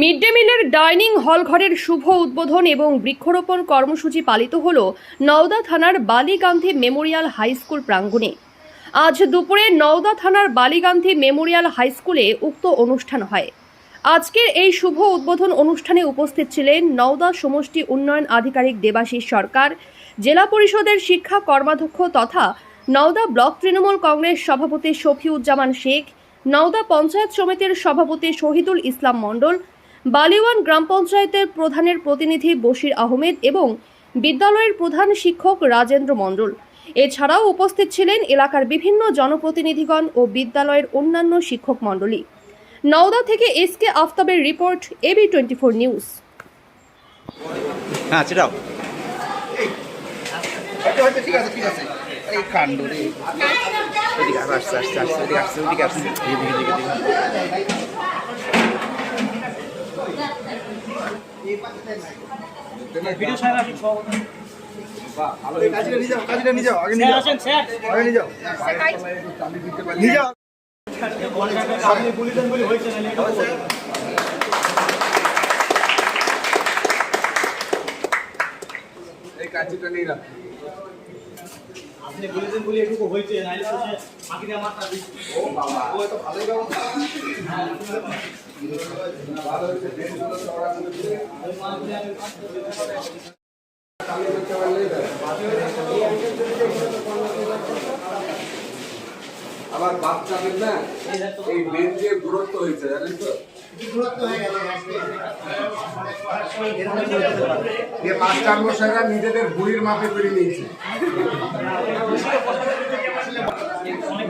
Mid day মিলের dining hall ঘরের শুভ উদ্বোধন এবং বৃক্ষরোপণ কর্মসূচি পালিত হল নওদা থানার বালিগান্ধী মেমোরিয়াল হাই স্কুল প্রাঙ্গণে। আজ দুপুরে নওদা থানার বালিগান্ধী মেমোরিয়াল হাই স্কুলে উক্ত অনুষ্ঠান হয়। আজকের এই শুভ উদ্বোধন অনুষ্ঠানে উপস্থিত ছিলেন নওদা সমষ্টি উন্নয়ন আধিকারিক দেবাশিস সরকার, জেলা পরিষদের শিক্ষা কর্মাধ্যক্ষ তথা নওদা ব্লক তৃণমূল কংগ্রেস সভাপতি শফিউজ্জামান শেখ, নওদা পঞ্চায়েত সমিতির সভাপতি শহীদুল ইসলাম মণ্ডল বালিওয়ান গ্রাম পঞ্চায়েতের প্রধানের প্রতিনিধি বশির আহমেদ এবং বিদ্যালয়ের প্রধান শিক্ষক রাজেন্দ্র মণ্ডল। এছাড়াও উপস্থিত ছিলেন এলাকার বিভিন্ন জনপ্রতিনিধিগণ ও বিদ্যালয়ের অন্যান্য শিক্ষক মণ্ডলী। নওদা থেকে S K আফতাবের report AB twenty four news. হ্যাঁ সেটাও। হয়তো হয়তো ঠিক আছে ঠিক আছে। এই কাণ্ড রে। আসছে আসছে আসছে আসছে ওইদিকে আসছে ওইদিকে আসছে এদিকে এদিকে এদিকে কাজটা নিয়ে যাও কাজটা নিয়ে যাও আগে যাও আগে নিয়ে রাখ আপনি বলেছেন বলে এটুকু হয়েছে নাইলে দিচ্ছে ও বাবা। ও তো ভালোই ব্যবস্থা আবার বাচ্চাদের না, এই বেঞ্চের দূরত্ব হয়েছে, জানেন তো? যে নিজেদের বুড়ির মাপে করে নিয়েছে।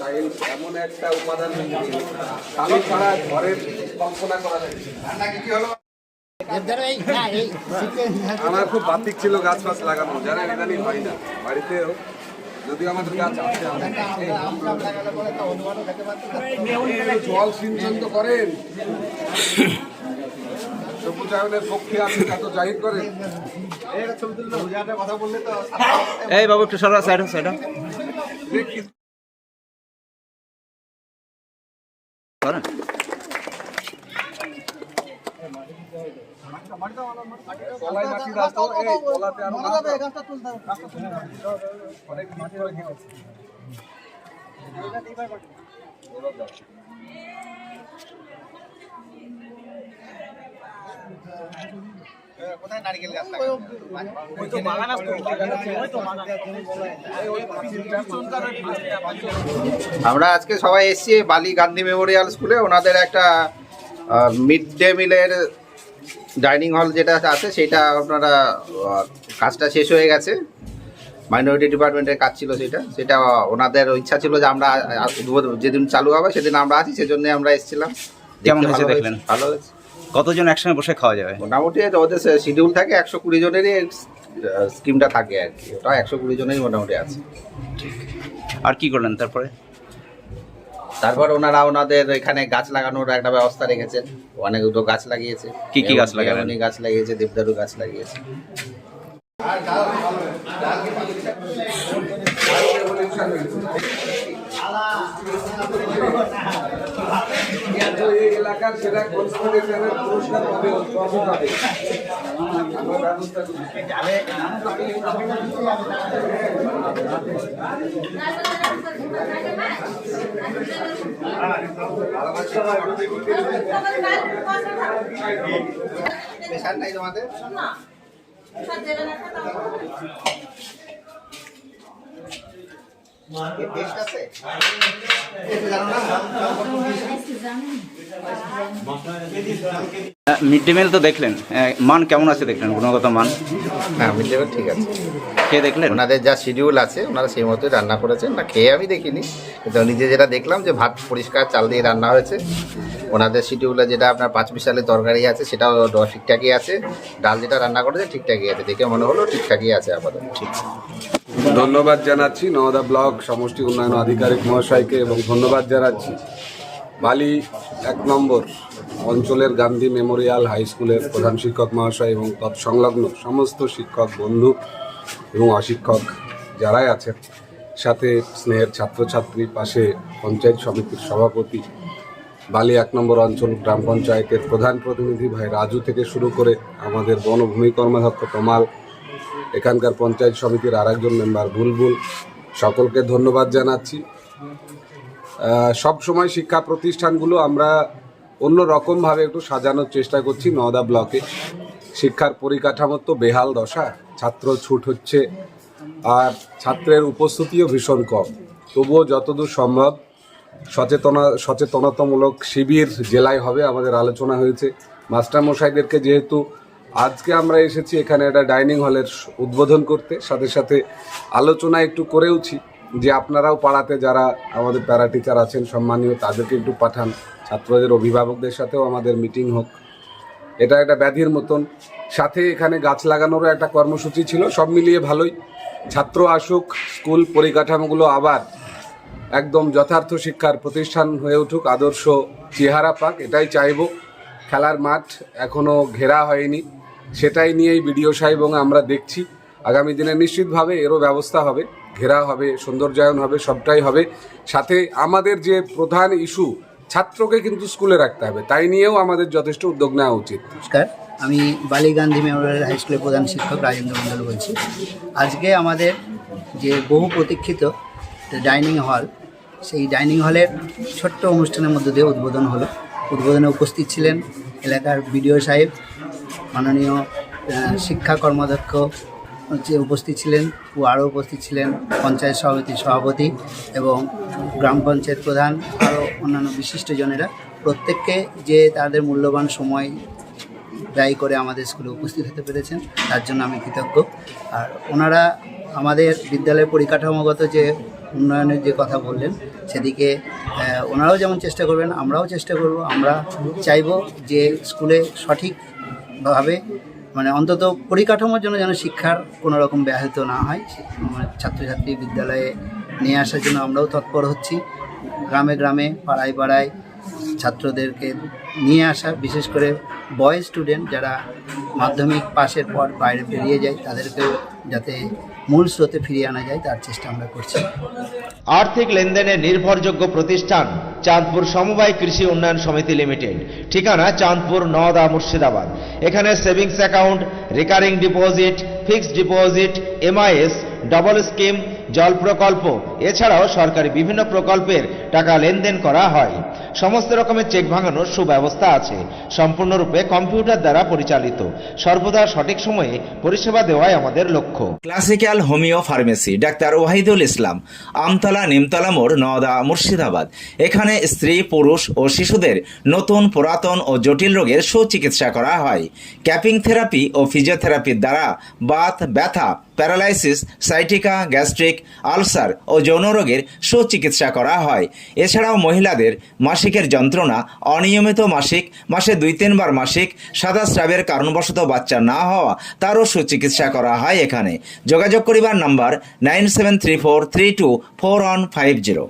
টাইলস এমন একটা উপাদান কালো ছাড়া ঘরের কল্পনা করা যায়। কি হলো আমার খুব বাতিক ছিল গাছ ফাছ লাগানো জানেন ইদানিং হয় না। বাড়িতেও যদি আমাদের গাছ আছে জল সিঞ্চন তো করেন। সবুজায়নের পক্ষে আছে তা জাহির করেন। কথা বললে তো এই বাবু একটু সরা সাইড সাইড। তলায় মাটি দাও এই তলাতে আর মাটি দাও। অনেক দিন ধরে গেছে। ওই তো বাগান আসতো ওই তো বাগান আমরা আজকে সবাই এসেছি বালি গান্ধী মেমোরিয়াল স্কুলে। ওনাদের একটা মিড ডে মিলের ডাইনিং হল যেটা আছে সেটা আপনারা কাজটা শেষ হয়ে গেছে। মাইনরিটি ডিপার্টমেন্টের কাজ ছিল সেটা। সেটা ওনাদের ইচ্ছা ছিল যে আমরা যেদিন চালু হবে সেদিন আমরা আছি সেজন্য আমরা এসেছিলাম। কেমন হয়েছে দেখলেন? ভালো হয়েছে। কতজন একসঙ্গে বসে খাওয়া যাবে? মোটামুটি ওদের শিডিউল থাকে একশো কুড়ি জনেরই স্কিমটা থাকে আর কি। ওটা একশো কুড়ি জনেরই মোটামুটি আছে। আর কি করলেন তারপরে? তারপর ওনারা ওনাদের এখানে গাছ লাগানোর একটা ব্যবস্থা রেখেছেন। অনেক দুটো গাছ লাগিয়েছে। কি কি গাছ লাগানো গাছ লাগিয়েছে দেবদারু গাছ লাগিয়েছে। তো এই এলাকার সেরা কনসালটেন্টের পুরস্কার পাবে নাই তোমাদের? আছে? মিড ডে মিল তো দেখলেন। মান কেমন আছে দেখলেন? গুণগত মান? হ্যাঁ মিড ডে মিল ঠিক আছে। খেয়ে দেখলেন? ওনাদের যা শিডিউল আছে ওনারা সেই মতোই রান্না করেছেন। না খেয়ে আমি দেখিনি। কিন্তু নিজে যেটা দেখলাম যে ভাত পরিষ্কার চাল দিয়ে রান্না হয়েছে। ওনাদের শিডিউলে যেটা আপনার পাঁচ মিশালি তরকারি আছে সেটাও ঠিকঠাকই আছে। ডাল যেটা রান্না করেছে ঠিকঠাকই আছে। দেখে মনে হলো ঠিকঠাকই আছে আপাতত। ঠিক। ধন্যবাদ জানাচ্ছি নওদা ব্লক সমষ্টি উন্নয়ন আধিকারিক মহাশয়কে এবং ধন্যবাদ জানাচ্ছি। বালি এক নম্বর। অঞ্চলের গান্ধী মেমোরিয়াল হাই স্কুলের প্রধান শিক্ষক মহাশয় এবং তৎসংলগ্ন সমস্ত শিক্ষক, বন্ধু এবং অশিক্ষক যারাই আছেন, সাথে স্নেহের ছাত্রছাত্রী, পাশে পঞ্চায়েত সমিতির সভাপতি, বালি এক নম্বর অঞ্চল গ্রাম পঞ্চায়েতের প্রধান প্রতিনিধি ভাই রাজু থেকে শুরু করে আমাদের বনভূমি কর্মাধ্যক্ষ তমাল, এখানকার পঞ্চায়েত সমিতির আরেকজন মেম্বার বুলবুল, সকলকে ধন্যবাদ জানাচ্ছি। সব সময় শিক্ষা প্রতিষ্ঠানগুলো আমরা অন্য রকমভাবে একটু সাজানোর চেষ্টা করছি নওদা ব্লকে। শিক্ষার পরিকাঠামো তো বেহাল দশা, ছাত্র ছুট হচ্ছে আর ছাত্রের উপস্থিতিও ভীষণ কম। তবুও যতদূর সম্ভব সচেতনা, সচেতনতামূলক শিবির জেলায় হবে আমাদের আলোচনা হয়েছে। মাস্টারমশাইদেরকে যেহেতু আজকে আমরা এসেছি, এখানে একটা ডাইনিং হলের উদ্বোধন করতে, সাথে সাথে আলোচনা একটু করেওছি যে আপনারাও পাড়াতে যারা আমাদের প্যারা টিচার আছেন, সম্মানীয়, তাদেরকে একটু পাঠান। ছাত্রদের অভিভাবকদের সাথেও আমাদের মিটিং হোক। এটা একটা ব্যাধির মতন। সাথে এখানে গাছ লাগানোরও একটা কর্মসূচি ছিল, সব মিলিয়ে ভালোই। ছাত্র আসুক, স্কুল পরিকাঠামোগুলো আবার একদম যথার্থ শিক্ষার প্রতিষ্ঠান হয়ে উঠুক, আদর্শ চেহারা পাক, এটাই চাইব। খেলার মাঠ এখনও ঘেরা হয়নি। সেটাই নিয়েই বিডিও সাহেব এবং আমরা দেখছি। আগামী দিনে নিশ্চিতভাবে এরও ব্যবস্থা হবে। ঘেরা হবে, সৌন্দর্যায়ন হবে, সবটাই হবে। সাথে আমাদের যে প্রধান ইস্যু ছাত্রকে কিন্তু স্কুলে রাখতে হবে। তাই নিয়েও আমাদের যথেষ্ট উদ্যোগ নেওয়া উচিত। নমস্কার, আমি বালি গান্ধী মেমোরিয়াল হাই স্কুলের প্রধান শিক্ষক রাজেন্দ্র মন্ডল বলছি। আজকে আমাদের যে বহু প্রতীক্ষিত ডাইনিং হল, সেই ডাইনিং হলের ছোট্ট অনুষ্ঠানের মধ্যে দিয়ে উদ্বোধন হলো। উদ্বোধনে উপস্থিত ছিলেন এলাকার বিডিও সাহেব, মাননীয় শিক্ষা কর্মাধ্যক্ষ হচ্ছে উপস্থিত ছিলেন, ও আরও উপস্থিত ছিলেন, পঞ্চায়েত সমিতির সভাপতি এবং গ্রাম পঞ্চায়েত প্রধান, আরও অন্যান্য বিশিষ্টজনেরা প্রত্যেককে যে তাদের মূল্যবান সময় ব্যয় করে আমাদের স্কুলে উপস্থিত হতে পেরেছেন, তার জন্য আমি কৃতজ্ঞ। আর ওনারা আমাদের বিদ্যালয়ের পরিকাঠামোগত যে উন্নয়নের যে কথা বললেন, সেদিকে ওনারাও যেমন চেষ্টা করবেন, আমরাও চেষ্টা করব, আমরা চাইব যে স্কুলে সঠিকভাবে মানে অন্তত পরিকাঠামোর জন্য যেন শিক্ষার কোনো রকম ব্যাহত না হয় মানে ছাত্রছাত্রী বিদ্যালয়ে নিয়ে আসার জন্য আমরাও তৎপর হচ্ছি। গ্রামে গ্রামে, পাড়ায় পাড়ায় ছাত্রদেরকে নিয়ে আসা, বিশেষ করে বয় স্টুডেন্ট যারা মাধ্যমিক পাশের পর বাইরে বেরিয়ে যায়, তাদেরকেও যাতে মূল স্রোতে ফিরিয়ে আনা যায়, তার চেষ্টা আমরা করছি। আর্থিক লেনদেনের নির্ভরযোগ্য প্রতিষ্ঠান চাঁদপুর সমবায় কৃষি উন্নয়ন সমিতি লিমিটেড। ঠিকানা চাঁদপুর নওদা মুর্শিদাবাদ। এখানে savings account, recurring deposit, fixed deposit, MIS, double scheme, জল প্রকল্প, এছাড়াও সরকারি বিভিন্ন প্রকল্পের টাকা লেনদেন করা হয়। সমস্ত রকমের চেক ভাঙানোর সুব্যবস্থা আছে। সম্পূর্ণরূপে কম্পিউটার দ্বারা পরিচালিত। সর্বদা সঠিক সময়ে পরিষেবা দেওয়াই আমাদের লক্ষ্য। Classical homeo pharmacy, doctor Wahidul Islam, Amtala Nimtala মোড়, নওদা, মুর্শিদাবাদ। এখানে স্ত্রী, পুরুষ ও শিশুদের নতুন, পুরাতন ও জটিল রোগের সুচিকিৎসা করা হয়। ক্যাপিং থেরাপি ও ফিজিওথেরাপির দ্বারা বাত, ব্যথা, প্যারালাইসিস, সাইটিকা, গ্যাস্ট্রিক, আলসার ও যৌন রোগের সুচিকিৎসা করা হয়। এছাড়াও মহিলাদের মাসিকের যন্ত্রণা, অনিয়মিত মাসিক, মাসে দুই তিনবার মাসিক, সাদা স্রাবের কারণবশত বাচ্চা না হওয়া, তারও সুচিকিৎসা করা হয় এখানে। যোগাযোগ করিবার number nine seven three four three two four one five zero.